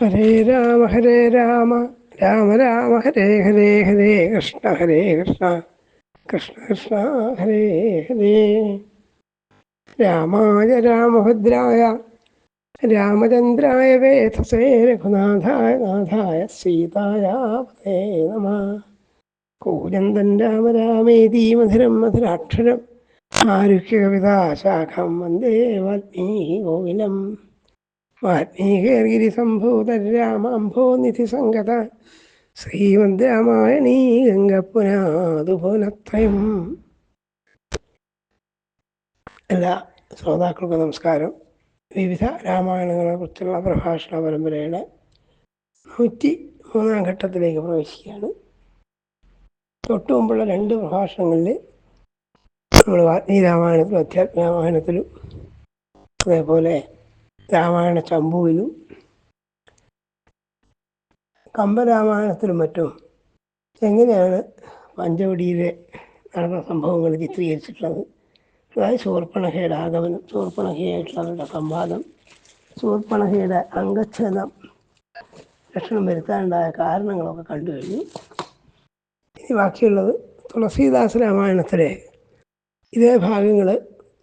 ഹരേ രാമ ഹരേ രാമ. രാമ രാമ ഹരേ ഹരേ ഹരേ. കൃഷ്ണ ഹരേ കൃഷ്ണ. കൃഷ്ണ കൃഷ്ണ ഹരേ ഹരേ. രാമായ രാമഭദ്രായ രാമചന്ദ്രായ വേധസേ രഘുനാഥായ നാഥായ സീതായ നമ. കൂജന്തൻ രാമ രാമേതി മധുരം മധുരാക്ഷരം. ആരുഹ്യ കവിതാശാഖം വന്ദേ വാൽമീകി കോവിലം വാൽമീകേർഗിരിസംഭൂതൻ രാമാംഭോനിധി സംഗത. ശ്രീമന്ത് രാമായണീ ഗംഗപ്പുനാതുപോലത്രയം എല്ലാ ശ്രോതാക്കൾക്കും നമസ്കാരം. വിവിധ രാമായണങ്ങളെ കുറിച്ചുള്ള പ്രഭാഷണ പരമ്പരയുടെ നൂറ്റി മൂന്നാം ഘട്ടത്തിലേക്ക് പ്രവേശിക്കുകയാണ്. തൊട്ടു മുമ്പുള്ള രണ്ട് പ്രഭാഷണങ്ങളിൽ നമ്മൾ വാത്മീ രാമായണത്തിലും അധ്യാത്മ രാമായണത്തിലും അതേപോലെ രാമായണ ചമ്പുവിലും കമ്പരാമായണത്തിലും മറ്റും എങ്ങനെയാണ് പഞ്ചവടിയിലെ നടന്ന സംഭവങ്ങൾ ചിത്രീകരിച്ചിട്ടുള്ളത്? അതായത് ശൂർപ്പണഹയുടെ ആഗമനം ശൂർപ്പണഹയായിട്ടുള്ള അവരുടെ സംവാദം ശൂർപ്പണഹയുടെ അംഗച്ഛേദം ലക്ഷണം വരുത്താനുണ്ടായ കാരണങ്ങളൊക്കെ കണ്ടു കഴിഞ്ഞു. ഇനി ബാക്കിയുള്ളത് തുളസീദാസ രാമായണത്തിലെ ഇതേ ഭാഗങ്ങൾ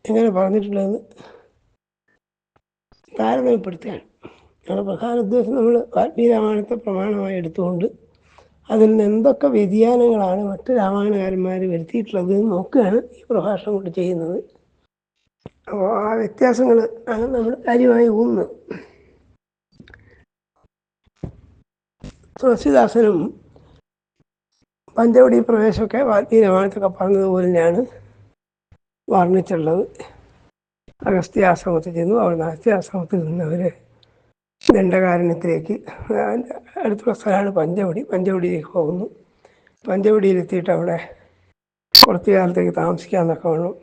എങ്ങനെ പറഞ്ഞിട്ടുള്ളതെന്ന് താരതമ്യപ്പെടുത്തുകയാണ്. ഞങ്ങളുടെ പ്രധാന ഉദ്ദേശം നമ്മൾ വാൽമീകി രാമായണത്തെ പ്രമാണമായി എടുത്തുകൊണ്ട് അതിൽ നിന്ന് എന്തൊക്കെ വ്യതിയാനങ്ങളാണ് മറ്റ് രാമായണകാരന്മാർ വരുത്തിയിട്ടുള്ളത് എന്ന് നോക്കുകയാണ് ഈ പ്രഭാഷണം കൊണ്ട് ചെയ്യുന്നത്. അപ്പോൾ ആ വ്യത്യാസങ്ങൾ ആണ് നമ്മൾ കാര്യമായി ഊന്നുന്നത് തുളസിദാസനും പഞ്ചവടി പ്രവേശമൊക്കെ വാൽമീകി രാമായണത്തൊക്കെ പറഞ്ഞതുപോലെ തന്നെയാണ് വർണിച്ചിട്ടുള്ളത്. അഗസ്ത്യാശ്രമത്തിൽ ചെന്നു അവിടെ അഗസ്ത്യാശ്രമത്തിൽ നിന്ന് അവർ ദണ്ഡകാരണ്യത്തിലേക്ക് അടുത്തുള്ള സ്ഥലമാണ് പഞ്ചവടി. പഞ്ചവടിയിലേക്ക് പോകുന്നു. പഞ്ചവടിയിലെത്തിയിട്ട് അവിടെ കുറച്ചു കാലത്തേക്ക് താമസിക്കാമെന്നൊക്കെ വേണം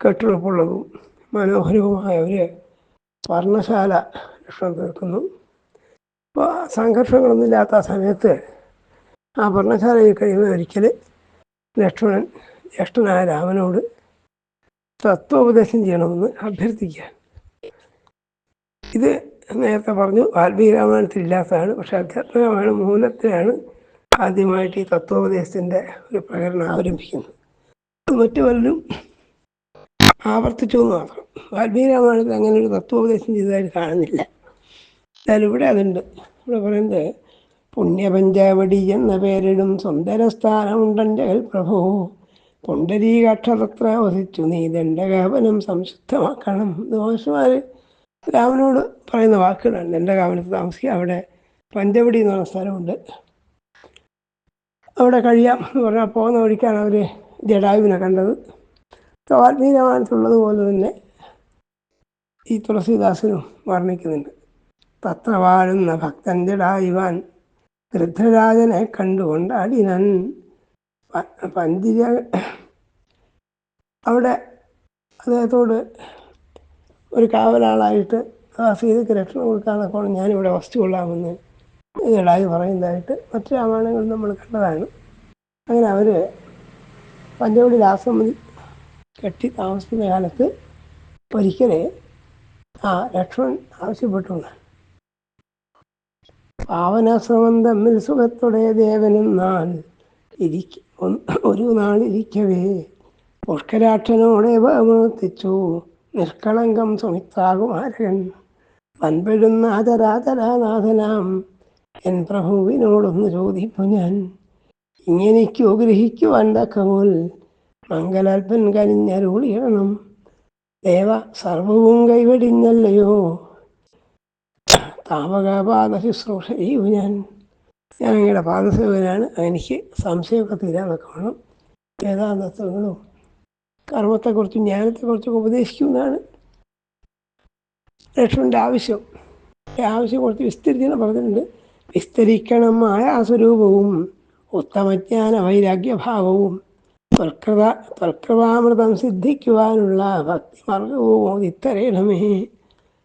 കെട്ടുറപ്പുള്ളതും മനോഹരവുമായ ഒരു വർണശാല ലക്ഷണം തീർക്കുന്നു. അപ്പോൾ സംഘർഷങ്ങളൊന്നുമില്ലാത്ത ആ സമയത്ത് ആ വർണശാലയിൽ കഴിയുമ്പോൾ ഒരിക്കൽ ലക്ഷ്മണൻ ജ്യേഷ്ഠനായ രാമനോട് തത്വോപദേശം ചെയ്യണമെന്ന് അഭ്യർത്ഥിക്കുക. ഇത് നേരത്തെ പറഞ്ഞു വാൽമീകി രാമായണത്തിൽ ഇല്ലാത്തതാണ് പക്ഷെ അധ്യാത്മരാമായണ മൂലത്തിലാണ് ആദ്യമായിട്ട് ഈ തത്വോപദേശത്തിന്റെ ഒരു പ്രകടനം ആരംഭിക്കുന്നത്. മറ്റു പലരും ആവർത്തിച്ചു എന്ന് മാത്രം. വാൽമീകി രാമായണത്തിൽ അങ്ങനെ ഒരു തത്വോപദേശം ചെയ്തതായിട്ട് കാണുന്നില്ല. എന്നാലും ഇവിടെ അതുണ്ട്. ഇവിടെ പറയുന്നത് പുണ്യപഞ്ചാവടി എന്ന പേരിടും സുന്ദരസ്ഥാനമുണ്ടെങ്കിൽ പ്രഭു പുണ്ടരീകാക്ഷതത്ര വസിച്ചു. നീ ദണ്ഡകാപനം സംശുദ്ധമാക്കണം. ദോഷമാർ രാമനോട് പറയുന്ന വാക്കുകളാണ്. ദണ്ഡകാപനത്ത് താമസിക്കുക. അവിടെ പഞ്ചവടി എന്ന് പറഞ്ഞ സ്ഥലമുണ്ട്. അവിടെ കഴിയാം എന്ന് പറഞ്ഞാൽ പോകുന്ന വഴിക്കാണ് അവർ ജഡായുവിനെ കണ്ടത്. വാൽമീകി രാമായണത്തിലുള്ളതുപോലെ തന്നെ ഈ തുളസീദാസനും വർണിക്കുന്നുണ്ട്. തത്ര വാഴുന്ന ഭക്തൻ ജഡായുവാൻ വൃദ്ധരാജനെ കണ്ടുകൊണ്ടാടിനൻ. പഞ്ചിര അവിടെ അദ്ദേഹത്തോട് ഒരു കാവലാളായിട്ട് ആ സീതയ്ക്ക് രക്ഷണം കൊടുക്കാന്നൊക്കെ ഞാനിവിടെ വസ്തു കൊള്ളാമെന്ന് ഇടായി പറയുന്നതായിട്ട് മറ്റു രാമായണങ്ങൾ നമ്മൾ കണ്ടതാണ്. അങ്ങനെ അവർ പഞ്ചവടി രാസമതി കെട്ടി താമസിക്കുന്ന കാലത്ത് ഒരിക്കലെ ആ ലക്ഷ്മൺ ആവശ്യപ്പെട്ടുള്ള പാവനാശ്രമം തമ്മിൽ സുഖത്തുടേ നാൾ ഇരിക്ക ഒരു നാളിരിക്കവേ പുഷ്കരാക്ഷനോടെ പ്രവർത്തിച്ചു നിഷ്കളങ്കം സുമിത്രാകുമാരകൻ വൻപെടുന്നാതരാതരാനാഥനാം എൻ പ്രഭുവിനോടൊന്ന് ചോദിപ്പു ഞാൻ. ഇങ്ങനെക്കോ ഗ്രഹിക്കുവാൻ തക്കപോൽ മംഗലാൽപ്പൻ കനിഞ്ഞരുളിയണം. ദേവ സർവവും കൈവടിഞ്ഞല്ലയോ? താമകപാദ ശുശ്രൂഷ ചെയ്യൂ ഞാൻ. ഞാൻ അങ്ങയുടെ പാദസേവനാണ് എനിക്ക് സംശയമൊക്കെ തീരാനൊക്കെ വേണം വേദാന്തത്വങ്ങളും കർമ്മത്തെക്കുറിച്ചും ജ്ഞാനത്തെക്കുറിച്ചും ഉപദേശിക്കുന്നതാണ് ലക്ഷ്മണന്റെ ആവശ്യം. ആവശ്യം കുറച്ച് വിസ്തരിച്ച് പറഞ്ഞിട്ടുണ്ട്. വിസ്തരിക്കണമായ ആ സ്വരൂപവും ഉത്തമജ്ഞാന വൈരാഗ്യഭാവവും ത്വൽകൃത ത്വൽകൃതാമൃതം സിദ്ധിക്കുവാനുള്ള ഭക്തിമാർഗവും ഓതിത്തരയണമേ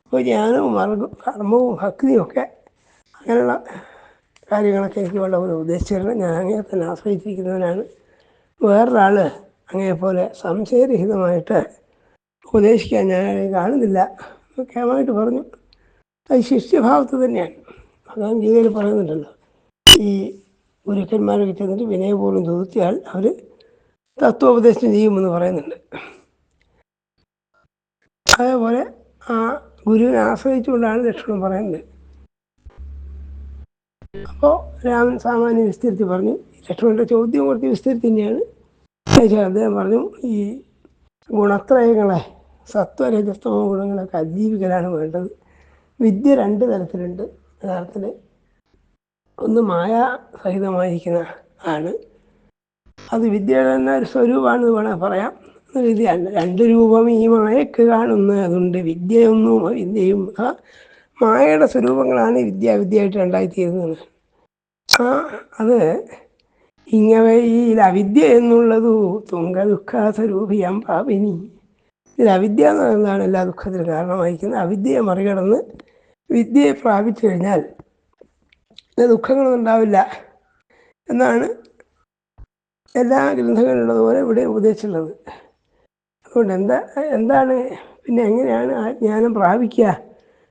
അപ്പോൾ ജ്ഞാനവും മാർഗവും കർമ്മവും ഭക്തിയും ഒക്കെ അങ്ങനെയുള്ള കാര്യങ്ങളൊക്കെ എനിക്ക് ഒരു ഉദ്ദേശിച്ചിരുന്നത് ഞാൻ അങ്ങനെ തന്നെ ആശ്രയിച്ചിരിക്കുന്നവനാണ് വേറൊരാൾ അങ്ങനെപ്പോലെ സംശയരഹിതമായിട്ട് ഉപദേശിക്കാൻ ഞാൻ കാണുന്നില്ല. മുഖ്യമായിട്ട് പറഞ്ഞു. അത് ശിഷ്യഭാവത്ത് തന്നെയാണ്. ഭഗവാൻ ഗീതയിൽ പറയുന്നുണ്ടല്ലോ ഈ ഗുരുക്കന്മാരൊക്കെ ചെന്നിട്ട് വിനയപൂർവം ചോദിച്ചാൽ അവർ തത്വോപദേശം ചെയ്യുമെന്ന് പറയുന്നുണ്ട്. അതേപോലെ ആ ഗുരുവിനെ ആശ്രയിച്ചുകൊണ്ടാണ് ലക്ഷ്മണൻ പറയുന്നത്. അപ്പോൾ രാമൻ സാമാന്യം വിസ്തരിച്ച് പറഞ്ഞു. ലക്ഷ്മണന്റെ ചോദ്യം കുറച്ച് വിസ്തരിച്ച് തന്നെയാണ്. ചോദിച്ചത് അദ്ദേഹം പറഞ്ഞു. ഈ ഗുണത്രയങ്ങളെ സത്വരജസ്തമ ഗുണങ്ങളൊക്കെ അതിജീവിക്കലാണ് വേണ്ടത്. വിദ്യ രണ്ട് തരത്തിലുണ്ട്. യഥാർത്ഥത്തിൽ ഒന്ന് മായ സഹിതമായിരിക്കുന്ന ആണ്. അത് വിദ്യയുടെ തന്നെ ഒരു സ്വരൂപമാണെന്ന് വേണമെങ്കിൽ പറയാം. രീതിയാണ് രണ്ട് രൂപം ഈ മായക്ക് കാണുന്ന അതുണ്ട് വിദ്യയൊന്നും വിദ്യയും ആ മായയുടെ സ്വരൂപങ്ങളാണ് വിദ്യ വിദ്യയായിട്ട് രണ്ടായിത്തീരുന്നത്. ആ അത് ഇങ്ങവയിൽ അവിദ്യ എന്നുള്ളതു തുങ്ക ദുഃഖ സ്വരൂപിയാം പാപിനി. ഇതിൽ അവിദ്യ എന്ന് പറയുന്നതാണ് എല്ലാ ദുഃഖത്തിനും കാരണമായിരിക്കുന്നത്. അവിദ്യയെ മറികടന്ന് വിദ്യയെ പ്രാപിച്ചു കഴിഞ്ഞാൽ ദുഃഖങ്ങളൊന്നും ഉണ്ടാവില്ല എന്നാണ് എല്ലാ ഗ്രന്ഥങ്ങളിലുള്ളതുപോലെ ഇവിടെ ഉപദേശിച്ചുള്ളത് അതുകൊണ്ട് എന്താ എന്താണ് പിന്നെ എങ്ങനെയാണ് ആ ജ്ഞാനം പ്രാപിക്കുക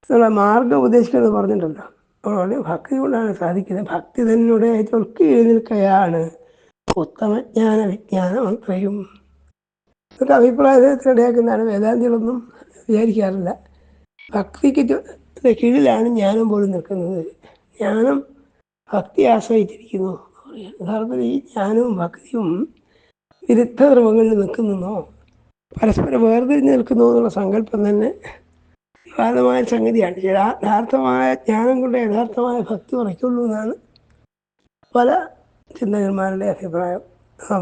എന്നുള്ള മാർഗം ഉപദേശിക്കുന്നത് പറഞ്ഞിട്ടുണ്ടല്ലോ. പറഞ്ഞു ഭക്തി കൊണ്ടാണ് സാധിക്കുന്നത്. ഭക്തി തന്നെ ചൊൽക്കി എഴുന്നേൽക്കുകയാണ് ഉത്തമജ്ഞാന വിജ്ഞാനം അത്രയും. ഇതൊക്കെ അഭിപ്രായത്തിനിടയാക്കുന്നതാണ്. വേദാന്തികളൊന്നും വിചാരിക്കാറില്ല. ഭക്തിക്ക് കീഴിലാണ് ജ്ഞാനം പോലും നിൽക്കുന്നത്. ജ്ഞാനം ഭക്തി ആശ്രയിച്ചിരിക്കുന്നു യഥാർത്ഥത്തിൽ ഈ ജ്ഞാനവും ഭക്തിയും വിരുദ്ധ ധ്രുവങ്ങളിൽ നിൽക്കുന്നോ പരസ്പരം വേർതിരിഞ്ഞ് നിൽക്കുന്നു എന്നുള്ള സങ്കല്പം തന്നെ വിവാദമായ സംഗതിയാണ്. യഥാർത്ഥമായ ജ്ഞാനം കൊണ്ട് യഥാർത്ഥമായ ഭക്തി ഉറയ്ക്കുള്ളൂ എന്നാണ് പല ചിന്തകന്മാരുടെ അഭിപ്രായം.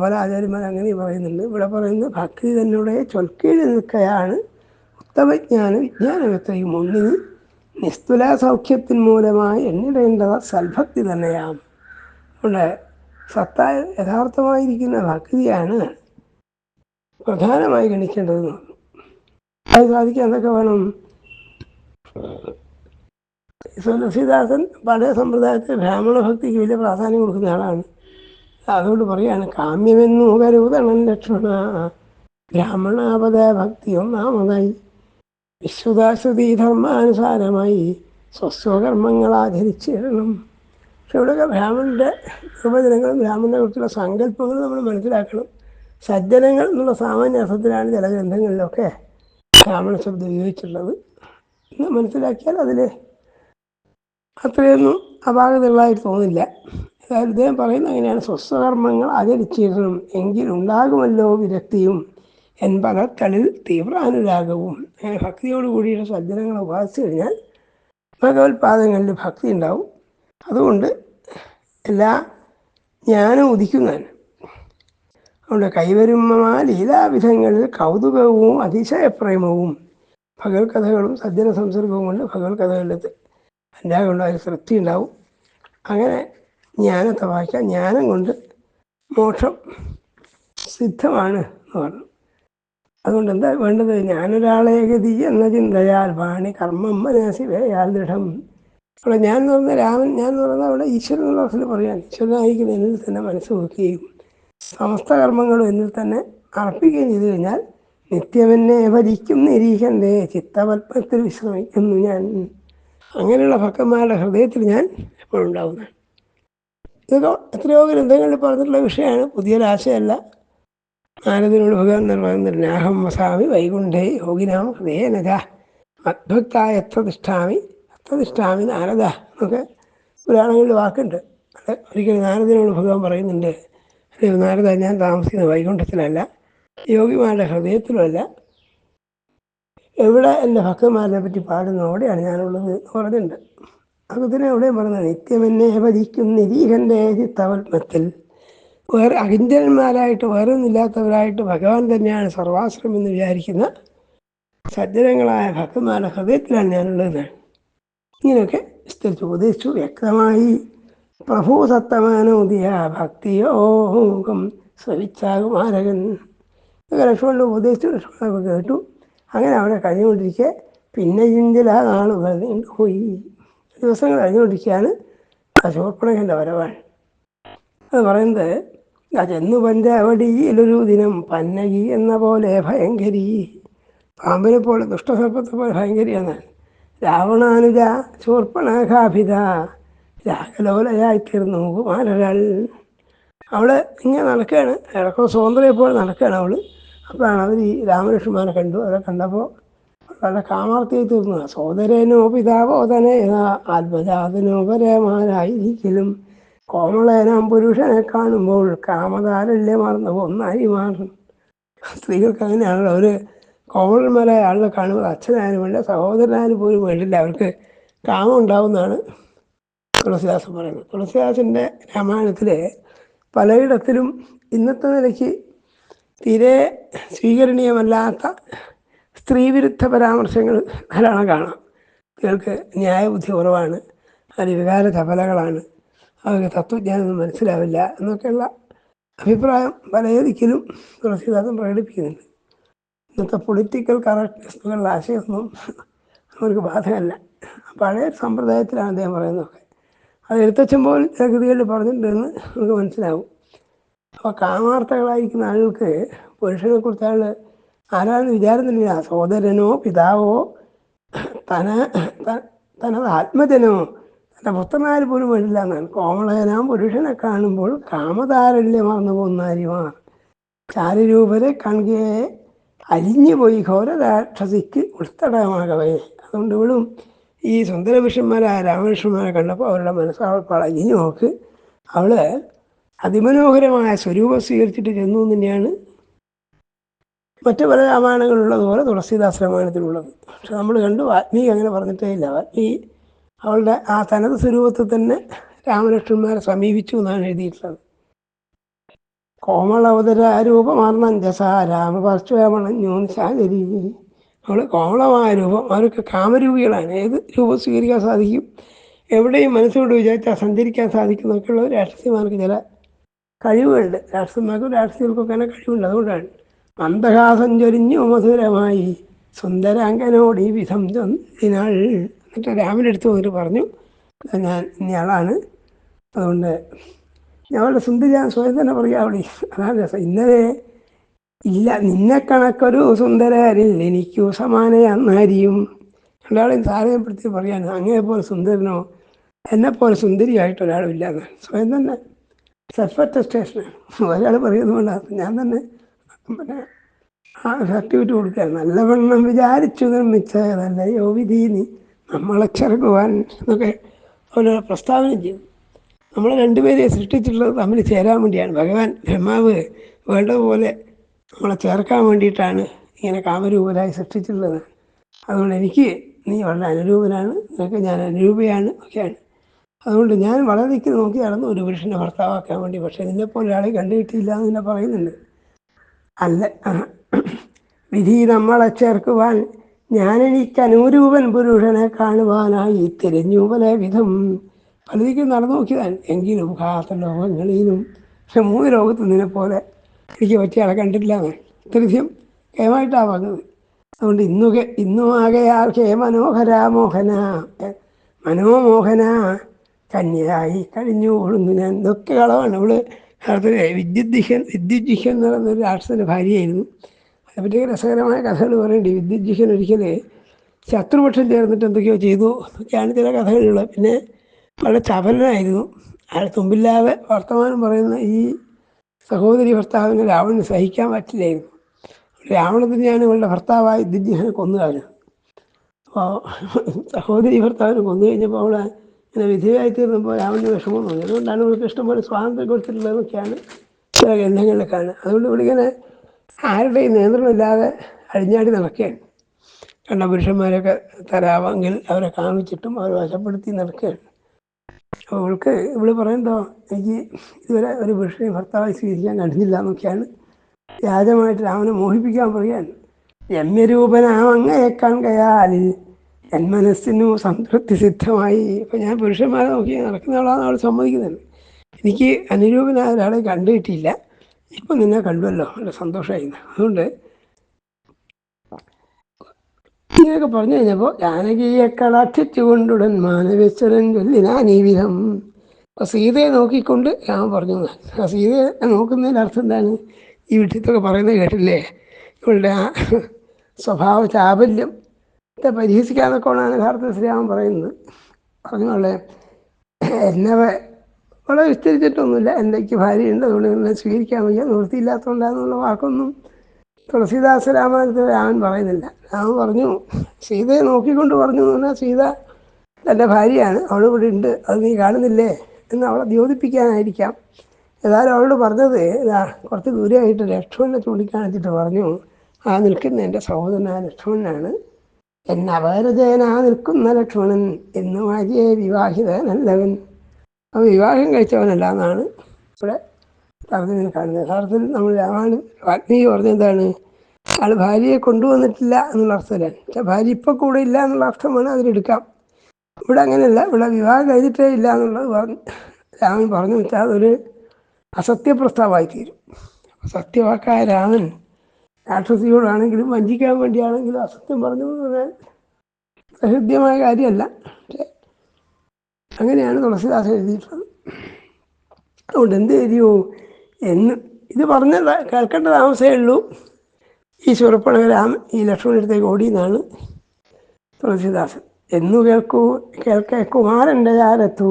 പല ആചാര്യന്മാർ അങ്ങനെ പറയുന്നുണ്ട്. ഇവിടെ പറയുന്നത് ഭക്തി തന്നെ ചൊൽക്കീഴിൽ നിൽക്കുകയാണ് ഉത്തമജ്ഞാനം വിജ്ഞാനമെത്രയും ഒന്നിന് നിസ്തുല സൗഖ്യത്തിൻ മൂലമായി എണ്ണിടേണ്ടത് സൽഭക്തി തന്നെയാണ്. അതുകൊണ്ട് സത്തായ യഥാർത്ഥമായിരിക്കുന്ന ഭക്തിയാണ് പ്രധാനമായി ഗണിക്കേണ്ടതെന്ന് അത് സാധിക്കാൻ എന്തൊക്കെ വേണം? തുളസീദാസൻ പല സമ്പ്രദായത്തിൽ ബ്രാഹ്മണ ഭക്തിക്ക് വലിയ പ്രാധാന്യം കൊടുക്കുന്ന ആളാണ്. അതുകൊണ്ട് പറയാണ് കാമ്യമെന്നു കരുതണം ലക്ഷ്മണ. ബ്രാഹ്മണാപദ ഭക്തി ഒന്നാമതായി വിശ്വദാശ്രുതി ധർമാനുസാരമായി സ്വസ്വകർമ്മങ്ങൾ ആചരിച്ചിടണം. പക്ഷെ ഇവിടെയൊക്കെ ബ്രാഹ്മണന്റെ നിർവചനങ്ങളും ബ്രാഹ്മണനെ കുറിച്ചുള്ള സങ്കല്പങ്ങളും നമ്മൾ മനസ്സിലാക്കണം. സജ്ജനങ്ങൾ എന്നുള്ള സാമാന്യ അർത്ഥത്തിലാണ് ചില ഗ്രന്ഥങ്ങളിലൊക്കെ ബ്രാഹ്മണ ശബ്ദം ഉപയോഗിച്ചിട്ടുള്ളത്. എന്ന് മനസ്സിലാക്കിയാൽ അതിൽ അത്രയൊന്നും അപാകതയുള്ളതായിട്ട് തോന്നില്ല. അതായത് ഇദ്ദേഹം പറയുന്നത് അങ്ങനെയാണ്. സ്വസ്വകർമ്മങ്ങൾ ആചരിച്ചിരുന്നു എങ്കിലുണ്ടാകുമല്ലോ വിരക്തിയും. എൻ തീവ്ര അനുരാഗവും അങ്ങനെ ഭക്തിയോട് കൂടിയുള്ള സജ്ജനങ്ങളെ ഉപാസിച്ചു കഴിഞ്ഞാൽ ഭഗവത്പാദങ്ങളിൽ ഭക്തി ഉണ്ടാവും. അതുകൊണ്ട് എല്ലാ ജ്ഞാനം ഉദിക്കുന്നതാണ്. അതുകൊണ്ട് കൈവരുമ്മമാ ലീലാവിധങ്ങളിൽ കൗതുകവും അതിശയപ്രേമവും ഭഗവത് കഥകളും സജ്ജന സംസർഗവും കൊണ്ട് ഭഗവത് അന്യായം അനുരാഗമുണ്ടായ തൃപ്തി ഉണ്ടാവും. അങ്ങനെ ജ്ഞാനത്തെ വായിക്കാം ജ്ഞാനം കൊണ്ട് മോക്ഷം സിദ്ധമാണ് എന്ന് പറഞ്ഞു. അതുകൊണ്ട് എന്താ വേണ്ടത്? ഞാനൊരാളെ ഗതി എന്ന ചിന്തയാൽ വാണി കർമ്മം മനസ്സിവയാൽ ദൃഢം. അവിടെ ഞാൻ എന്ന് പറഞ്ഞ രാമൻ ഞാൻ എന്ന് പറഞ്ഞാൽ അവിടെ ഈശ്വരൻ എന്നുള്ള അർത്ഥത്തിൽ പറയാൻ ഈശ്വരനായിരിക്കുന്ന എന്നിൽ തന്നെ മനസ്സ് വെക്കുകയും സമസ്ത കർമ്മങ്ങളും എന്നിൽ തന്നെ അർപ്പിക്കുകയും ചെയ്തു കഴിഞ്ഞാൽ നിത്യമെന്നെ വരിക്കും നിരീക്ഷന്റെ ചിത്തപത്മത്തിൽ വിശ്രമിക്കുന്നു ഞാൻ. അങ്ങനെയുള്ള ഭക്തന്മാരുടെ ഹൃദയത്തിൽ ഞാൻ എപ്പോഴും ഉണ്ടാവുന്നതാണ്. ഇതൊക്കെ എത്രയോ ഗ്രന്ഥങ്ങളിൽ പറഞ്ഞിട്ടുള്ള വിഷയമാണ്. പുതിയൊരാശയമല്ല നാരദിനോട് ഭഗവാൻ നിർവഹിക്കുന്നുണ്ട് നാഹം വസാമി വൈകുണ്ഠേ യോഗിനാം ഹൃദയനജ മദ്ഭക്തായ എത്ര തിഷ്ഠാമി എത്ര തിഷ്ഠാമി നാരദ എന്നൊക്കെ പുരാണങ്ങളിൽ വാക്കുണ്ട്. ഒരിക്കലും നാരദിനോട് ഭഗവാൻ പറയുന്നുണ്ട്. അല്ലെങ്കിൽ നാരദ ഞാൻ താമസിക്കുന്നത് വൈകുണ്ഠത്തിലല്ല. യോഗിമാരുടെ ഹൃദയത്തിലുമല്ല എവിടെ എന്റെ ഭക്തന്മാരെ പറ്റി പാടുന്നു അവിടെയാണ് ഞാനുള്ളത് പറഞ്ഞിട്ടുണ്ട്. അതിനെ എവിടെയും പറയുന്നത് നിത്യമെന്നെ ഭരിക്കും നിരീഹന്റെ തവത്മത്തിൽ വേറെ അഹിന്ദ്രന്മാരായിട്ട് വേറൊന്നുമില്ലാത്തവരായിട്ട് ഭഗവാൻ തന്നെയാണ് സർവാശ്രം എന്ന് വിചാരിക്കുന്ന സജ്ജനങ്ങളായ ഭക്തന്മാരുടെ ഹൃദയത്തിലാണ് ഞാനുള്ളത് ഇങ്ങനെയൊക്കെ വിസ്തരിച്ച് ഉപദേശിച്ചു. വ്യക്തമായി പ്രഭു സത്തമാനോദിയ ഭക്തിയോഗം ശ്രവിച്ചാകുമാരകൻ. ലക്ഷ്മണനെ ഉപദേശിച്ചു ലക്ഷ്മണനൊക്കെ കേട്ടു. അങ്ങനെ അവിടെ കഴിഞ്ഞുകൊണ്ടിരിക്കെ. പിന്നെ ചില നാളുകൾ പോയി. ദിവസങ്ങൾ കഴിഞ്ഞുകൊണ്ടിരിക്കുകയാണ് അശോർപ്പണകന്റെ വരവാണ്. അത് പറയുന്നത് ചെന്നു പഞ്ചവടിയിലൊരു ദിനം പന്നകി എന്ന പോലെ ഭയങ്കരി. പാമ്പിനെ പോലെ ദുഷ്ടസർപ്പത്തെ പോലെ ഭയങ്കരിയാണ് രാവണാനുജ ശൂർപ്പണകാഭിത രാഗലോലയായിത്തീർന്നു കുമാരരാൾ അവൾ ഇങ്ങനെ നടക്കുകയാണ് ഇടക്കോ സ്വതന്ത്രയെ പോലെ നടക്കുകയാണ് അവൾ. അപ്പോഴാണ് അവർ ഈ രാമകൃഷ്ണന്മാരെ കണ്ടു. അവരെ കണ്ടപ്പോൾ വളരെ കാമാർത്തിയായി തീർന്നു. സോദരനോ പിതാവോ തന്നെ ആത്മജാതനോ പരമാരായിരിക്കലും കോമളേനാം പുരുഷനെ കാണുമ്പോൾ കാമതാരല്യമാർന്ന ഒന്നായി മാറും. സ്ത്രീകൾക്ക് അങ്ങനെയാണല്ലോ. അവർ കോമളന്മാരായ ആളുകളെ കാണുമ്പോൾ അച്ഛനായാലും വേണ്ട സഹോദരനായാലും പോലും വേണ്ടില്ല. അവർക്ക് കാമം ഉണ്ടാവുന്നതാണ് തുളസിദാസൻ പറയുന്നത്. തുളസിദാസിന്റെ രാമായണത്തിലെ പലയിടത്തിലും ഇന്നത്തെ നിലയ്ക്ക് തീരെ സ്വീകരണീയമല്ലാത്ത സ്ത്രീവിരുദ്ധ പരാമർശങ്ങൾ ധാരാളം കാണാം. കുട്ടികൾക്ക് ന്യായബുദ്ധി കുറവാണ്. അത് വികാര തബലകളാണ് അവർക്ക് തത്വജ്ഞാനമൊന്നും മനസ്സിലാവില്ല എന്നൊക്കെയുള്ള അഭിപ്രായം പലയതിക്കലും തുളസീദാസൻ പ്രകടിപ്പിക്കുന്നുണ്ട്. ഇന്നത്തെ പൊളിറ്റിക്കൽ കറക്റ്റ്നെസ് എന്നുള്ള ആശയമൊന്നും അവർക്ക് ബാധകമല്ല. പഴയ സമ്പ്രദായത്തിലാണ് അദ്ദേഹം പറയുന്നതൊക്കെ. അത് എഴുത്തച്ഛൻ പോലും ചില കൃതികളിൽ പറഞ്ഞിട്ടുണ്ടെന്ന് നമുക്ക് മനസ്സിലാവും. അപ്പോൾ കാമാർത്ഥകളായിരിക്കുന്ന ആളുകൾക്ക് പുരുഷനെ കുറിച്ച് ആരാണ് വിചാരുന്നില്ല സഹോദരനോ പിതാവോ തന തനത് ആത്മജനോ തന്റെ പുത്രനാർ പോലും വേണ്ടില്ല എന്നാണ്. കോമളനാം പുരുഷനെ കാണുമ്പോൾ കാമതാരല്യം മറന്നു പോകുന്ന കാര്യമാണ്. ചാരരൂപരെ കൺകയെ അലിഞ്ഞു പോയി ഘോര രാക്ഷസിക്ക് ഉൾത്തടമാകവേ. അതുകൊണ്ട് ഇവളും ഈ സുന്ദരപുരുഷന്മാരായ രാമകൃഷ്ണന്മാരെ കണ്ടപ്പോൾ അവരുടെ മനസ്സവൾ പളഞ്ഞു നോക്ക്. അവൾ അതിമനോഹരമായ സ്വരൂപം സ്വീകരിച്ചിട്ട് ചെന്നു തന്നെയാണ് മറ്റു പല രാമായണങ്ങളിലുള്ളതുപോലെ തുളസീദാസ് രാമായണത്തിലുള്ളത് പക്ഷെ നമ്മൾ കണ്ടു വാൽമീകി അങ്ങനെ പറഞ്ഞിട്ടേ ഇല്ല വാൽമീകി അവളുടെ ആ തനത് സ്വരൂപത്തിൽ തന്നെ രാമലക്ഷ്മന്മാരെ സമീപിച്ചു എന്നാണ് എഴുതിയിട്ടുള്ളത്. കോമളവതര രൂപമാർന്നഞ്ചസ രാമപാർശ്വമണഞ്ഞൂൻ ശാചരി അവൾ കോമളമായ രൂപം അവരൊക്കെ കാമരൂപികളാണ്. ഏത് രൂപം സ്വീകരിക്കാൻ സാധിക്കും? എവിടെയും മനസ്സോട് വിചാരിച്ചാൽ സഞ്ചരിക്കാൻ സാധിക്കുന്നൊക്കെയുള്ള രാഷ്ട്രീയമാർക്ക് ചില കഴിവുകളുണ്ട് രാഷ്ട്രീയമാർക്കും രാഷ്ട്രീയങ്ങൾക്കൊക്കെ കഴിവുണ്ട്. അതുകൊണ്ടാണ് മന്ദഹാസം ചൊരിഞ്ഞു മധുരമായി സുന്ദരാങ്കനോട് ഈ വിധം ചൊന്നിനാൾ എന്നിട്ട് രാമന്റെ അടുത്ത് പോയിട്ട് പറഞ്ഞു ഞാൻ ഇന്നയാളാണ് അതുകൊണ്ട് ഞങ്ങളുടെ സുന്ദരി ഞാൻ സ്വയം തന്നെ പറയാവളി അതാണ് രസം. ഇന്നലെ ഇല്ല നിന്നെ കണക്കൊരു സുന്ദരരിൽ എനിക്കു സമാനയാന്നാരിയും. രണ്ടാളെയും താരതമ്യപ്പെടുത്തി അങ്ങനെ പോലെ സുന്ദരനോ എന്നെപ്പോലെ സുന്ദരിയായിട്ട് ഒരാളുമില്ല എന്ന് സ്വയം തന്നെ സെൽഫ് അറ്റസ്റ്റേഷനാണ് ഒരാൾ പറയുന്നതുകൊണ്ടാണ് ഞാൻ തന്നെ പിന്നെ ആ സർട്ടിഫിക്കറ്റ് കൊടുക്കുക നല്ലവണ്ണം വിചാരിച്ചു നിർമ്മിച്ചതല്ലയോ വിധി നീ നമ്മളെ ചെറുക്കുവാൻ എന്നൊക്കെ അവർ പ്രസ്താവന ചെയ്തു. നമ്മൾ രണ്ടുപേരെ സൃഷ്ടിച്ചിട്ടുള്ളത് തമ്മിൽ ചേരാൻ വേണ്ടിയാണ്. ഭഗവാൻ ബ്രഹ്മാവ് വേണ്ടതുപോലെ നമ്മളെ ചേർക്കാൻ വേണ്ടിയിട്ടാണ് ഇങ്ങനെ കാമരൂപരായി സൃഷ്ടിച്ചിട്ടുള്ളത്. അതുകൊണ്ട് എനിക്ക് നീ വളരെ അനുരൂപനാണ്. നിനക്ക് ഞാൻ അനുരൂപയാണ്. ഒക്കെയാണ്. അതുകൊണ്ട് ഞാൻ വളരെ ദിക്കി നോക്കി നടന്നു ഒരു പുരുഷനെ ഭർത്താവാക്കാൻ വേണ്ടി പക്ഷേ നിന്നെപ്പോലെ ഒരാളെ കണ്ടുകിട്ടിയില്ല എന്ന് തന്നെ പറയുന്നുണ്ട്. അല്ല. വിധി നമ്മളെ ചേർക്കുവാൻ ഞാനെനിക്ക് അനുരൂപൻ പുരുഷനെ കാണുവാനായി തിരഞ്ഞു പല വിധം. പലതിക്കും നടന്നു നോക്കിയതാണ് എങ്കിലും കാത്ത ലോകങ്ങളിലും പക്ഷെ മൂന്ന് ലോകത്ത് നിന്നെ പോലെ എനിക്ക് പറ്റിയ ആളെ കണ്ടിട്ടില്ല തൃശ്യം കേമായിട്ടാണ് പറഞ്ഞത്. അതുകൊണ്ട് ഇന്നുകെ ഇന്നുമാകയാൽ കേ മനോഹര മോഹന മനോമോഹന. കന്യയായി കഴിഞ്ഞു കൊള്ളുന്നു ഞാൻ. ഇതൊക്കെ കളവാണ് അവൾ വിദ്യുദ്ദിഹൻ വിദ്യുജ്ജിഹൻ എന്ന് പറയുന്ന ഒരു രാഷ്ട്രത്തിന്റെ ഭാര്യയായിരുന്നു. അതിനെപ്പറ്റി രസകരമായ കഥകൾ പറയേണ്ടി. വിദ്യുജ്ജിഹൻ ഒരിക്കൽ ശത്രുപക്ഷം ചേർന്നിട്ട് എന്തൊക്കെയോ ചെയ്തു എന്നൊക്കെയാണ് ചില കഥകളുള്ളത് പിന്നെ വളരെ ചപലനായിരുന്നു അയാൾ തുമ്പില്ലാതെ വർത്തമാനം പറയുന്ന ഈ സഹോദരി ഭർത്താവിന് രാവണന് സഹിക്കാൻ പറ്റില്ലായിരുന്നു. രാവണത്തിനെയാണ് ഇവളുടെ ഭർത്താവായി ദിജ്ജനെ കൊന്നു കളഞ്ഞത് അപ്പോൾ സഹോദരി ഭർത്താവിനെ കൊന്നു കഴിഞ്ഞപ്പോൾ അവളെ ഇങ്ങനെ വിധേയായി തീർന്നപ്പോൾ രാമന് വിഷമം തോന്നി. അതുകൊണ്ടാണ് ഇവൾക്ക് ഇഷ്ടംപോലെ സ്വാതന്ത്ര്യം കൊടുത്തിട്ടുള്ളതെന്നൊക്കെയാണ് ചില ഗ്രന്ഥങ്ങളിലെ കാണുക. അതുകൊണ്ട് ഇങ്ങനെ ആരുടെയും നിയന്ത്രണമില്ലാതെ അഴിഞ്ഞാടി നടക്കുകയാണ്. കണ്ട പുരുഷന്മാരെയൊക്കെ തരാമെങ്കിൽ അവരെ കാണിച്ചിട്ടും അവരെ വശപ്പെടുത്തി നടക്കുകയാണ്. അപ്പോൾ ഇവൾക്ക് ഇവൾ പറയണ്ടോ എനിക്ക് ഇതുവരെ ഒരു പുരുഷനെ ഭർത്താവായി സ്വീകരിക്കാൻ കഴിഞ്ഞില്ല എന്നൊക്കെയാണ് വ്യാജമായിട്ട് രാമനെ മോഹിപ്പിക്കാൻ പറയാൻ രമ്യരൂപനാം അങ്ങയെ കാണുകയാൽ എൻ മനസ്സിനു സംതൃപ്തി സിദ്ധമായി. ഇപ്പം ഞാൻ പുരുഷന്മാരെ നോക്കി നടക്കുന്ന ആളാണ് അവൾ സമ്മതിക്കുന്നുണ്ട്. എനിക്ക് അനുരൂപനായ ഒരാളെ കണ്ടു കിട്ടിയില്ല ഇപ്പം നിന്നെ കണ്ടുവല്ലോ. നല്ല സന്തോഷമായി. അതുകൊണ്ട് ഇങ്ങനെയൊക്കെ പറഞ്ഞു കഴിഞ്ഞപ്പോൾ ജാനകിയെ കടാക്ഷിച്ചുകൊണ്ടുടൻ മാനവേശ്വരൻ ചൊല്ലിനാൻ ഈ വിധം. അപ്പോൾ സീതയെ നോക്കിക്കൊണ്ട് ഞാൻ പറഞ്ഞു. ആ സീതയെ നോക്കുന്നതിന്റെ അർത്ഥം എന്താണ്? ഈ വിഷയത്തൊക്കെ പറയുന്നത് കേട്ടില്ലേ? ഇവളുടെ ആ സ്വഭാവ ചാബല്യം പരിഹസിക്കാന്നൊക്കെയാണ് യഥാർത്ഥ ശ്രീരാമൻ പറയുന്നത് പറഞ്ഞോളെ എന്നെ വളരെ വിസ്തരിച്ചിട്ടൊന്നുമില്ല. എന്തൊക്കെ ഭാര്യ ഉണ്ട് അതുകൊണ്ട് എന്നെ സ്വീകരിക്കാൻ വയ്യ നിവൃത്തിയില്ലാത്തതുകൊണ്ടാന്നുള്ള വാക്കൊന്നും തുളസീദാസ രാമായണത്തിൽ രാമൻ പറയുന്നില്ല. രാമൻ പറഞ്ഞു സീതയെ നോക്കിക്കൊണ്ട് പറഞ്ഞു എന്ന് പറഞ്ഞാൽ സീത തന്റെ ഭാര്യയാണ് അവൾ ഇവിടെ ഉണ്ട് അത് നീ കാണുന്നില്ലേ എന്ന് അവളെ ദ്യോതിപ്പിക്കാനായിരിക്കാം. ഏതായാലും അവളോട് പറഞ്ഞത് ഇതാ കുറച്ച് ദൂരമായിട്ട് ലക്ഷ്മണനെ ചൂണ്ടിക്കാണിച്ചിട്ട് പറഞ്ഞു ആ നിൽക്കുന്ന എന്റെ സഹോദരനായ ലക്ഷ്മണനാണ് എന്നെ അപകരജയനാ നിൽക്കുന്ന ലക്ഷ്മണൻ എന്ന് ഭാര്യയെ വിവാഹിതനല്ലവൻ. അവൻ വിവാഹം കഴിച്ചവനല്ല എന്നാണ് ഇവിടെ പറഞ്ഞു കാണുന്നത്. യഥാർത്ഥത്തിൽ നമ്മൾ രാമായണം വാൽമീകി എന്താണ്? ആൾ ഭാര്യയെ കൊണ്ടുവന്നിട്ടില്ല എന്നുള്ള അർത്ഥത്തിലാണ് പക്ഷെ ഭാര്യ ഇപ്പൊ കൂടെ ഇല്ല എന്നുള്ള അർത്ഥം വേണം അതിലെടുക്കാം ഇവിടെ അങ്ങനെയല്ല. ഇവിടെ വിവാഹം കഴിഞ്ഞിട്ടേ ഇല്ല എന്നുള്ളത് പറഞ്ഞു രാമൻ പറഞ്ഞു വെച്ചാൽ അതൊരു അസത്യപ്രസ്താവമായി തീരും. സത്യവാക്കായ രാമൻ രാക്ഷസിയോടാണെങ്കിലും വഞ്ചിക്കാൻ വേണ്ടിയാണെങ്കിലും അസത്യം പറഞ്ഞു സഹൃദ്യമായ കാര്യമല്ല. അങ്ങനെയാണ് തുളസിദാസ് എഴുതിയിട്ടുള്ളത്. അതുകൊണ്ട് എന്ത് എഴുതിയോ എന്ന് ഇത് പറഞ്ഞ കേൾക്കേണ്ട താമസമേ ഉള്ളൂ. ഈ ശൂർപ്പണക രാമൻ ഈ ലക്ഷ്മണടുത്തേക്ക് ഓടിയെന്നാണ് തുളസിദാസൻ എന്നു കേൾക്കൂ കേൾക്കേ കുമാരന്റെ ചാരത്തു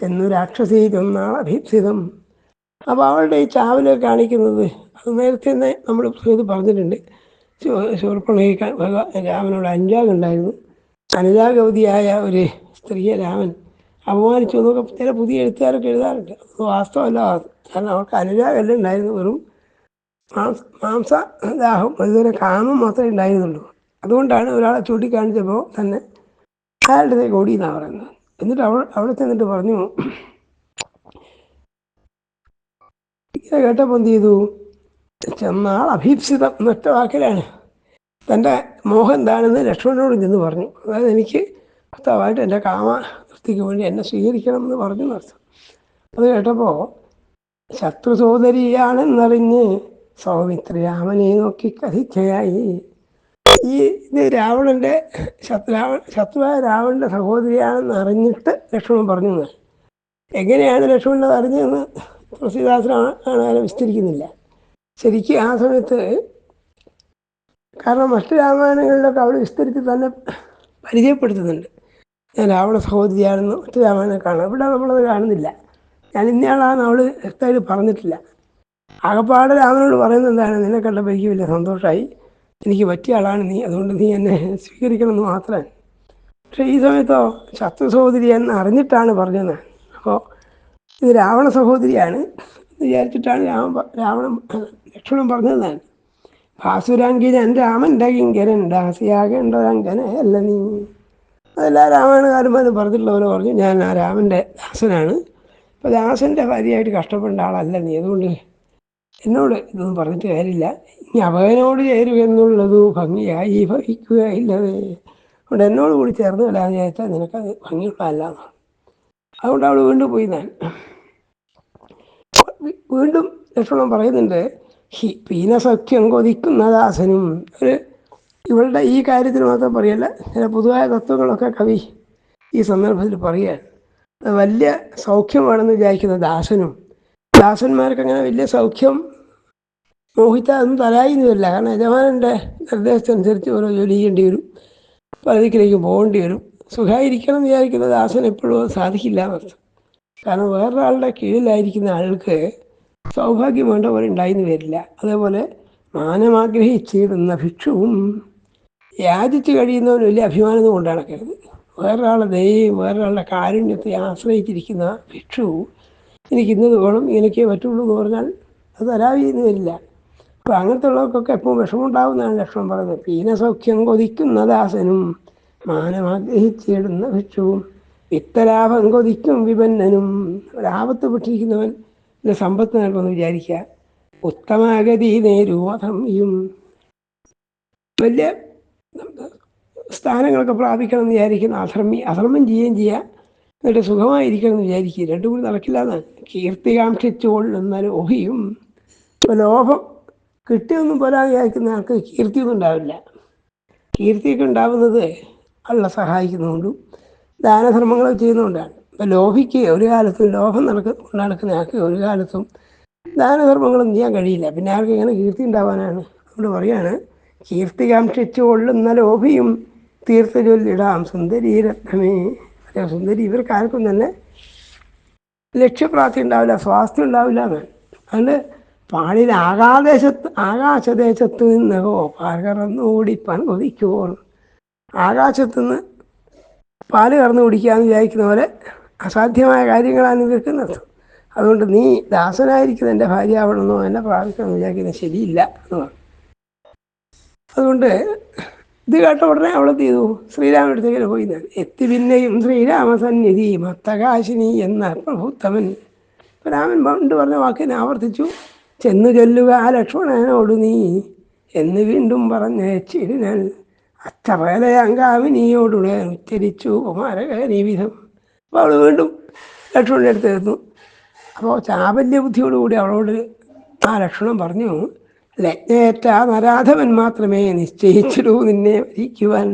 ചെന്നു രാക്ഷസീ നാളഭീപ്സിതം അപ്പോൾ അവളുടെ ഈ ചാവൽ കാണിക്കുന്നത് അത് നേരത്തെ തന്നെ നമ്മൾ ഇത് പറഞ്ഞിട്ടുണ്ട്. ശൂർപ്പണക ഭഗവാൻ രാമനോട് അനുരാഗുണ്ടായിരുന്നു അനുരാഗവതിയായ ഒരു സ്ത്രീയെ രാമൻ അപമാനിച്ചു എന്നൊക്കെ ചില പുതിയ എഴുത്തുകാരൊക്കെ എഴുതാറുണ്ട്. അത് വാസ്തവമല്ല. കാരണം അവർക്ക് അനുരാഗമല്ല ഉണ്ടായിരുന്നു വെറും മാംസ ദാഹം അതുപോലെ കാമം മാത്രമേ ഉണ്ടായിരുന്നുള്ളൂ. അതുകൊണ്ടാണ് ഒരാളെ ചൂണ്ടിക്കാണിച്ചപ്പോൾ തന്നെ അയാളുടെ ഓടി എന്നാണ് പറയുന്നത്. എന്നിട്ട് അവൾ അവിടെ ചെന്നിട്ട് പറഞ്ഞു ഇങ്ങനെ കേട്ടപ്പോൾ എന്ത് ചെയ്തു? ചെന്നാൾ അഭീപ്സിതം എന്നൊറ്റ വാക്കിലാണ് തന്റെ മോഹം എന്താണെന്ന് ലക്ഷ്മണനോട് ചെന്ന് പറഞ്ഞു. അതായത് എനിക്ക് ഭർത്താവായിട്ട് എന്റെ കാമ വൃത്തിക്ക് വേണ്ടി എന്നെ സ്വീകരിക്കണം എന്ന് പറഞ്ഞു നടത്തും. അത് കേട്ടപ്പോൾ ശത്രു സോദരിയാണെന്നറിഞ്ഞ് സൗമിത്രരാമനെ നോക്കി കഥിക്കയായി ഈ ഇത് രാവണന്റെ ശത്രുരാവൺ ശത്രുവായ രാവണന്റെ സഹോദരിയാണെന്ന് അറിഞ്ഞിട്ട് ലക്ഷ്മണൻ പറഞ്ഞു. എങ്ങനെയാണ് ലക്ഷ്മണൻ അത് അറിഞ്ഞതെന്ന് തുളസീദാസനാണ് വിസ്തരിക്കുന്നില്ല. ശരിക്കും ആ സമയത്ത് കാരണം മറ്റു രാമായണങ്ങളിലൊക്കെ അവൾ വിസ്തരിച്ച് തന്നെ പരിചയപ്പെടുത്തുന്നുണ്ട്. ഞാൻ രാവണ സഹോദരിയാണെന്ന് മറ്റു രാമായണം കാണാം. ഇവിടെ നമ്മളത് കാണുന്നില്ല. ഞാൻ ഇന്നയാളാണ് അവൾ വ്യക്തമായിട്ട് പറഞ്ഞിട്ടില്ല. ആകപ്പാട് രാമനോട് പറയുന്നത് എന്താണ്? നിന്നെ കണ്ടപ്പോൾ എനിക്ക് വലിയ സന്തോഷമായി എനിക്ക് പറ്റിയ ആളാണ് നീ. അതുകൊണ്ട് നീ എന്നെ സ്വീകരിക്കണമെന്ന് മാത്രമാണ്. പക്ഷേ ഈ സമയത്തോ ശത്രു സഹോദരി എന്ന് അറിഞ്ഞിട്ടാണ് പറഞ്ഞത്. അപ്പോൾ ഇത് രാവണ സഹോദരിയാണ്. വിചാരിച്ചിട്ടാണ് രാമൻ രാവണൻ ലക്ഷ്മണൻ പറഞ്ഞതാണ് ഭാസുരാങ്കിരൻ രാമന്റെ കിങ്കരൻ ദാസിയാകേണ്ടൊരങ്കന അല്ല നീ. അതെല്ലാ രാമായണകാരന്മാർ പറഞ്ഞിട്ടുള്ള പോലെ പറഞ്ഞു ഞാൻ ആ രാമന്റെ ദാസനാണ്. അപ്പോൾ ദാസന്റെ ഭാര്യയായിട്ട് കഷ്ടപ്പെടേണ്ട ആളല്ല നീ അതുകൊണ്ട് എന്നോട് ഇതൊന്നും പറഞ്ഞിട്ട് കാര്യമില്ല. ഇനി അവനോട് ചേരുക എന്നുള്ളത് ഭംഗിയായി ഭവിക്കുകയില്ലവേ അതുകൊണ്ട് എന്നോട് കൂടി ചേർന്ന് വരാൻ വിചാരിച്ചാൽ നിനക്കത് ഭംഗിയുള്ളതല്ല. അതുകൊണ്ട് അവൾ വീണ്ടും പോയി ഞാൻ വീണ്ടും ലക്ഷ്മണൻ പറയുന്നുണ്ട് ഹി പീനസഖ്യം കൊതിക്കുന്ന ദാസനും. ഒരു ഇവളുടെ ഈ കാര്യത്തിന് മാത്രം പറയല്ല ചില പൊതുവായ തത്വങ്ങളൊക്കെ കവി ഈ സന്ദർഭത്തിൽ പറയുകയാണ് വലിയ സൗഖ്യമാണെന്ന് വിചാരിക്കുന്ന ദാസനും. ദാസന്മാർക്ക് അങ്ങനെ വലിയ സൗഖ്യം തരായിന്ന് വരില്ല കാരണം യജമാനന്റെ നിർദ്ദേശത്തിനനുസരിച്ച് ഓരോ ജോലി ചെയ്യേണ്ടി വരും പലതിക്കിലേക്ക് പോകേണ്ടി വരും. സുഖമായിരിക്കണം എന്ന് വിചാരിക്കുന്ന ദാസൻ എപ്പോഴും സാധിക്കില്ല എന്നർത്ഥം കാരണം വേറൊരാളുടെ കീഴിലായിരിക്കുന്ന ആൾക്ക് സൗഭാഗ്യം വേണ്ട പോലെ ഉണ്ടായിന്ന് വരില്ല. അതേപോലെ മാനമാഗ്രഹിച്ചിടുന്ന ഭിക്ഷുവും യാചിച്ച് കഴിയുന്നവന് വലിയ അഭിമാനം കൊണ്ട് നടക്കരുത് വേറൊരാളെ ദയയും വേറൊരാളുടെ കാരുണ്യത്തെ ആശ്രയിച്ചിരിക്കുന്ന ഭിക്ഷു എനിക്ക് ഇന്നത് വേണം എനിക്കേ പറ്റുള്ളൂ എന്ന് പറഞ്ഞാൽ അത് തരാവിന്ന് വരില്ല. അപ്പോൾ അങ്ങനത്തെ ഉള്ളവർക്കൊക്കെ എപ്പോഴും വിഷമമുണ്ടാവുന്നതാണ് ലക്ഷണം പറയുന്നത്. പീനസൗഖ്യം കൊതിക്കുന്ന ദാസനും മാനമാഗ്രഹിച്ചിടുന്ന ഭിക്ഷുവും വിത്തലാഭം കൊതിക്കും വിപന്നനും ഒരാപത്ത് പെട്ടിരിക്കുന്നവൻ സമ്പത്ത് നൽകുമെന്ന് വിചാരിക്കുക. ഉത്തമാഗതി നേരുമധമ്യും വലിയ സ്ഥാനങ്ങളൊക്കെ പ്രാപിക്കണം എന്ന് വിചാരിക്കുന്ന അധർമ്മി അധർമ്മം ചെയ്യുകയും ചെയ്യുക. എന്നിട്ട് സുഖമായിരിക്കണം എന്ന് വിചാരിക്കുക. രണ്ടും കൂടി നടക്കില്ല എന്നാണ് കീർത്തികാംക്ഷിച്ചുകൊള്ളുന്ന ലോഹിയും. ഇപ്പോൾ ലോഭം കിട്ടിയൊന്നും പോലെ വിചാരിക്കുന്ന ആൾക്ക് കീർത്തിയൊന്നും ഉണ്ടാവില്ല. കീർത്തിയൊക്കെ ഉണ്ടാവുന്നത് അള്ള സഹായിക്കുന്നതുകൊണ്ടും ദാനധർമ്മങ്ങൾ ചെയ്യുന്നതുകൊണ്ടാണ് ഇപ്പം ലോഭിക്ക് ഒരു കാലത്തും ലോഭം നടക്ക നടക്കുന്ന ആൾക്ക് ഒരു കാലത്തും ദാനധർമ്മങ്ങളൊന്നും ചെയ്യാൻ കഴിയില്ല. പിന്നെ ആർക്ക് ഇങ്ങനെ കീർത്തി ഉണ്ടാവാനാണ്? അതുകൊണ്ട് പറയാണ് കീർത്തികാംക്ഷിച്ചു കൊള്ളുന്ന ലോഭിയും തീർത്ഥജൊല്ലിടാം സുന്ദരി രത്നമേ. അതെ സുന്ദരി ഇവർക്ക് ആർക്കും തന്നെ ലക്ഷ്യപ്രാപ്തി ഉണ്ടാവില്ല സ്വാസ്ഥ്യം ഉണ്ടാവില്ല എന്ന് അതുകൊണ്ട് പാളിൽ ആകാദേശത്ത് ആകാശദേശത്ത് നിന്നോ പാൽകറന്ന് ഓടിപ്പാൻ കൊതിക്കുമോ ആകാശത്തുനിന്ന് പാൽ കറന്ന് എന്ന് വിചാരിക്കുന്ന പോലെ അസാധ്യമായ കാര്യങ്ങളാണ് ഇവർക്കുന്നത് അതുകൊണ്ട് നീ ദാസനായിരിക്കുന്ന എന്റെ ഭാര്യ ആവണമെന്നോ എന്നെ പ്രാപിക്കണമെന്ന് വിചാരിക്കുന്നത് ശരിയില്ല എന്ന് പറഞ്ഞു. അതുകൊണ്ട് ഇത് കേട്ട ഉടനെ അവൾ എന്ത് ചെയ്തു? ശ്രീരാമൻ അടുത്തേക്ക് പോയി എത്തി പിന്നെയും ശ്രീരാമസന്നിധി മത്തകാശിനി എന്ന പ്രഭുത്തമൻ രാമൻ പണ്ട് പറഞ്ഞ വാക്കിനെ ആവർത്തിച്ചു. ചെന്നു ചൊല്ലുക ആ ലക്ഷ്മണനോട് നീ എന്ന് വീണ്ടും പറഞ്ഞേച്ചിരുന്നാൽ അച്ചപകലയങ്കാവിനിയോടുടെ ഉച്ചരിച്ചു കുമാരകനീ വിധം. അപ്പോൾ അവൾ വീണ്ടും ലക്ഷ്മണന്റെ അടുത്ത് എത്തുന്നു അപ്പോൾ ചാപല്യ ബുദ്ധിയോടുകൂടി അവളോട് ആ ലക്ഷണം പറഞ്ഞു ലജ്ഞയേറ്റ നരാധവൻ മാത്രമേ നിശ്ചയിച്ചിടൂ നിന്നെ വരിക്കുവാൻ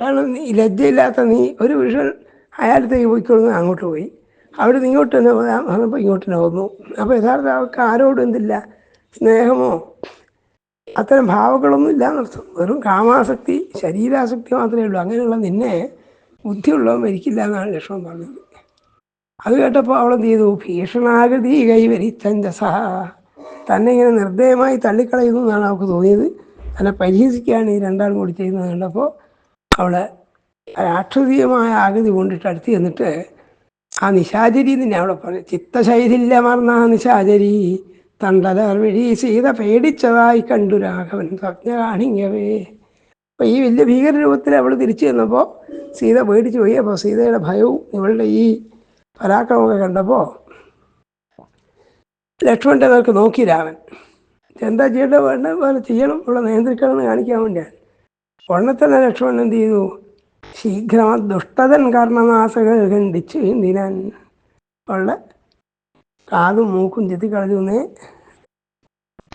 കാരണം നീ ലജ്ജയില്ലാത്ത നീ ഒരു വിഷൻ അയാളത്തേക്ക് പോയിക്കൊള്ളുന്നു അങ്ങോട്ട് പോയി. അവിടെ നിന്ന് ഇങ്ങോട്ട് തന്നെ പോകാം വന്നപ്പോൾ ഇങ്ങോട്ട് തന്നെ വന്നു. അപ്പോൾ യഥാർത്ഥ അവർക്ക് ആരോടും എന്തില്ല? സ്നേഹമോ? അത്തരം ഭാവങ്ങളൊന്നും ഇല്ല എന്നർത്ഥം വെറും കാമാസക്തി ശരീരാസക്തി മാത്രമേ ഉള്ളൂ. അങ്ങനെയുള്ള നിന്നെ ബുദ്ധിയുള്ളവൻ മരിക്കില്ല എന്നാണ് ലക്ഷ്മൺ പറഞ്ഞത്. അത് കേട്ടപ്പോൾ അവൾ എന്ത് ചെയ്തു ഭീഷണാകൃതി സഹ. തന്നെ ഇങ്ങനെ നിർദ്ദയമായി തള്ളിക്കളയുന്നു എന്നാണ് അവൾക്ക് തോന്നിയത്. തന്നെ പരിഹസിക്കുകയാണ് ഈ രണ്ടാളും കൂടി ചെയ്യുന്നത് കണ്ടപ്പോൾ അവളെ രാക്ഷസീയമായ ആകൃതി കൊണ്ടിട്ട് അടുത്ത് ചെന്നിട്ട് ആ നിശാചരി തന്നെ അവിടെ പറഞ്ഞു. ചിത്തശൈഥില്യമർന്ന നിശാചരി തണ്ടലർ വഴി സീത പേടിച്ചതായി കണ്ടു രാഘവൻ. സ്വപ്ന കാണിങ്ങവേ അപ്പോൾ ഈ വലിയ ഭീകര രൂപത്തിൽ അവൾ തിരിച്ചു ചെന്നപ്പോൾ സീത പേടിച്ചു പോയി. അപ്പോൾ സീതയുടെ ഭയവും ഇവളുടെ ഈ പരാക്രമമൊക്കെ കണ്ടപ്പോൾ ലക്ഷ്മണന്റെ നേർക്ക് നോക്കി രാമൻ എന്താ ചെയ്യേണ്ടത്? വേണ്ട പോലെ ചെയ്യണം. ഇവിടെ നിയന്ത്രിക്കണം എന്ന് കാണിക്കാൻ വേണ്ടിയാണ് ഉടനെ തന്നെ ലക്ഷ്മണൻ എന്ത് ചെയ്തു? ശീഘ്രം ദുഷ്ടതൻ കർണനാസകൾ ഖണ്ഡിച്ചു എന്തിനാൻ അവളുടെ കാതും മൂക്കും ചെത്തി കളഞ്ഞു എന്നേ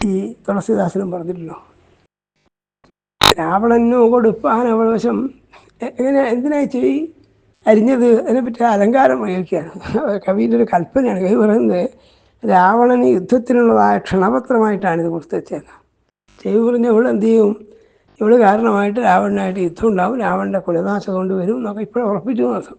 ഈ തുളസിദാസനും പറഞ്ഞിട്ടുണ്ടോ? രാവണനു കൊടുപ്പാൻ അവൾ വശം എ- എങ്ങനെ എന്തിനായി ചെയ് അരിഞ്ഞത്? അതിനെപ്പറ്റി അലങ്കാരം ഉപയോഗിക്കുകയാണ് കവിന്റെ ഒരു കൽപ്പനയാണ്. കവി പറയുന്നത് രാവണന് യുദ്ധത്തിനുള്ളതായ ക്ഷണപത്രമായിട്ടാണ് ഇത് കൊടുത്തു വെച്ചത് ചെവി പറഞ്ഞ ഇവൾ എന്ത് ചെയ്യും? ഇവിടെ കാരണമായിട്ട് രാവണനായിട്ട് യുദ്ധം ഉണ്ടാവും. രാവണന്റെ കുലനാശം കൊണ്ട് വരും എന്നൊക്കെ ഇപ്പോഴും ഉറപ്പിച്ചു നോക്കാം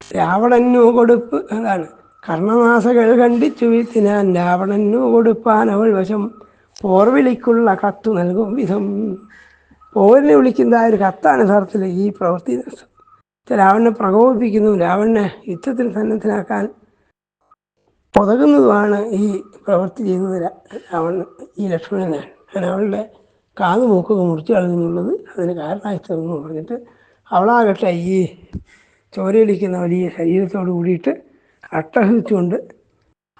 രാവണനു കൊടുപ്പ് അതാണ് കർണനാശകൾ കണ്ടിച്ചു വീഴ്ത്തിനാൻ രാവണനു കൊടുപ്പാൻ അവൾ വശം. പോർവിളിക്കുള്ള കത്തു നൽകും വിധം. പോരിനെ വിളിക്കുന്ന ആ ഒരു കത്താണ് യഥാർത്ഥത്തിൽ ഈ പ്രവൃത്തി രാവണനെ പ്രകോപിപ്പിക്കുന്നു. രാവണനെ യുദ്ധത്തിൽ സന്നദ്ധനാക്കാൻ പുതകുന്നതുമാണ് ഈ പ്രവൃത്തി രാ- രാവണൻ ഈ ലക്ഷ്മണനാണ്. അങ്ങനെ അവളുടെ കാത് മൂക്കൊക്കെ മുറിച്ചു കളഞ്ഞുള്ളത് അതിന് കാരണമായി തീർന്നു പറഞ്ഞിട്ട് അവളാകട്ടെ ഈ ചോരയിലിരിക്കുന്ന വലിയ ശരീരത്തോട് കൂടിയിട്ട് അട്ടഹസിച്ചുകൊണ്ട്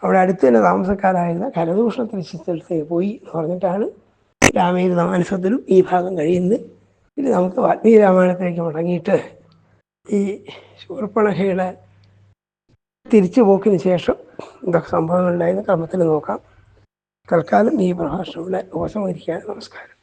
അവിടെ അടുത്ത് തന്നെ താമസക്കാരായിരുന്ന കരദൂഷണത്തിന് ചിത്രത്തേക്ക് പോയി എന്ന് പറഞ്ഞിട്ടാണ് രാമേരി മാനസത്തിലും ഈ ഭാഗം കഴിയുന്നത്. ഇനി നമുക്ക് വാൽമീകി രാമായണത്തിലേക്ക് മടങ്ങിയിട്ട് ഈ ശൂർപ്പണഹയുടെ തിരിച്ചു പോക്കിന് ശേഷം എന്തൊക്കെ സംഭവങ്ങളുണ്ടായിരുന്ന ക്രമത്തിൽ നോക്കാം. തൽക്കാലം ഈ പ്രഭാഷണം ഇവിടെ ഉപസംഹരിക്കുകയാണ്. നമസ്കാരം.